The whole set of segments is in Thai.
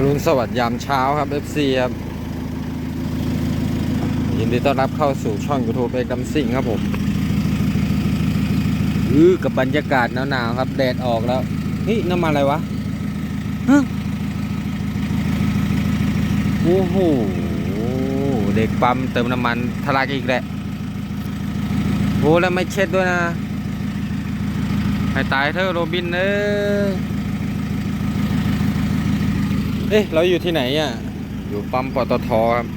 อรุณสวัสดิ์ยามเช้าครับ FC ครับ ยินดีต้อนรับเข้าสู่ช่อง YouTube เอกดำสิ่งครับผมอือกับบรรยากาศหนาวๆครับ แดดออกแล้วเฮ้ยน้ำมันอะไรวะฮะโอ้โหเด็กปั๊มเติมน้ำมันทะลักอีกแหละโอ้แล้วไม่เช็ดด้วยนะ ให้ตายเถอะโรบินเอ้ เอ๊ะ เราอยู่ที่ไหนอะ อยู่ปั๊มปตทครับ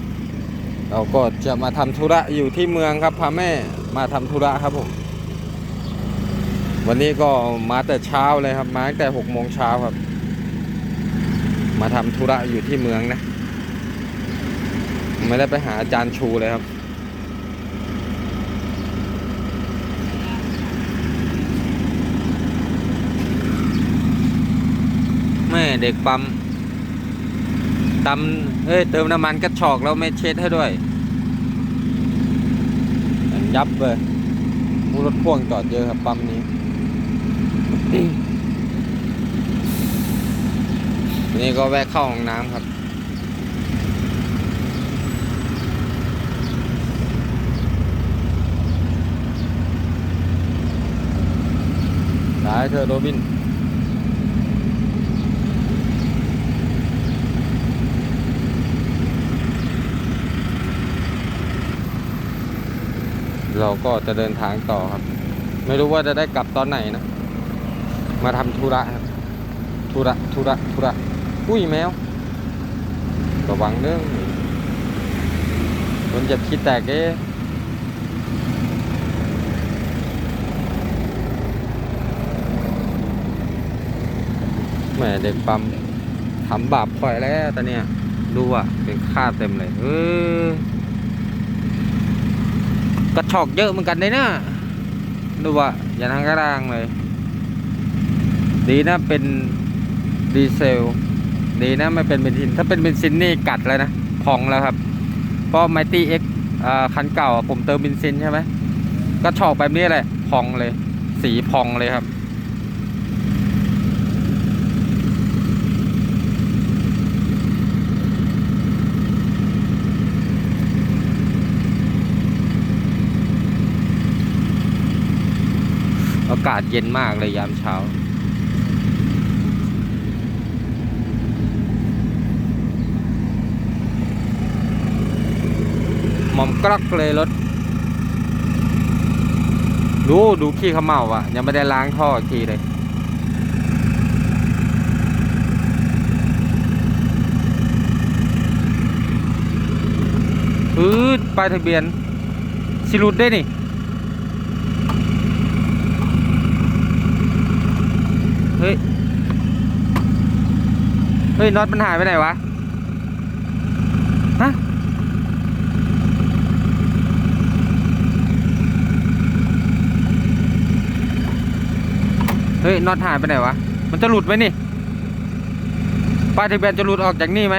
เราก็จะมาทำธุระอยู่ที่เมืองครับพาแม่มาทำธุระครับผม วันนี้ก็มาแต่เช้าเลยครับ มาตั้งแต่หกโมงเช้าครับ มาทำธุระอยู่ที่เมืองนะ ไม่ได้ไปหาอาจารย์ชูเลยครับแม่เด็กปั๊ม ตำเอ้ยเติมน้ำมันกระชอกแล้วไม่เช็ดให้ด้วย ยับเลยมูรถพ่วงจอดเยอะครับปั๊มนี้ นี่ก็แวะเข้าห้องน้ำครับได้เธอะโรบิน เราก็จะเดินทางต่อครับ ไม่รู้ว่าจะได้กลับตอนไหนนะ มาทำธุระครับธุระธุระธุระอุ้ยแมวระวังเด้อมันจะคิดแตกเด้แม่เด็กปั๊มทำบาปปล่อยแล้วตอนเนี้ยดูอะ เป็นค่าเต็มเลยเออ กระชอกเยอะเหมือนกันเลยนะดูว่าอย่าทางกระด้างเลย ดีนะเป็นดีเซล ดีนะไม่เป็นเบนซิน ถ้าเป็นเบนซินนี่กัดเลยนะพองแล้วครับ เพราะไมตี้เอ็กคันเก่าผมเติมเบนซินใช่ไหมกระชอกแบบนี้แหละพองเลย สีพองเลยครับ อากาศเย็นมากเลยยามเช้า หม่อมกรอกเลยรถ ดูดูขี้เขาเมาอะ ยังไม่ได้ล้างท่ออีกทีเลยอืดป้ายทะเบียน สิรุดได้นี่ ฮ้ย เฮ้ยน็อตมันหายไปไหนวะ ฮะ เฮ้ยน็อตหายไปไหนวะ มันจะหลุดไหมนี่ ป้ายทะเบียนจะหลุดออกจากนี่ไหม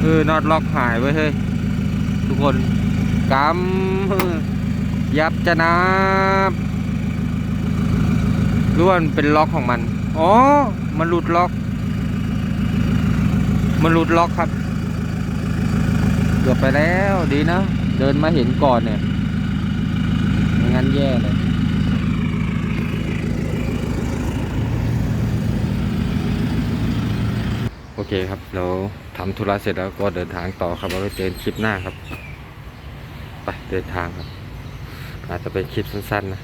เออน็อตล็อกหายไว้เฮ้ยทุกคน กำยับจะนับรู้ว่ามันเป็นล็อกของมัน อ๋อ มันหลุดล็อก มันหลุดล็อกครับ เกือบไปแล้วดีนะ เดินมาเห็นก่อนเนี่ยไม่งั้นแย่เลยโอเคครับ เราทำธุระเสร็จแล้วก็เดินทางต่อครับเราไปเจอกันคลิปหน้าครับ ไปเดินทางครับ อาจจะเป็นคลิปสั้นๆนะ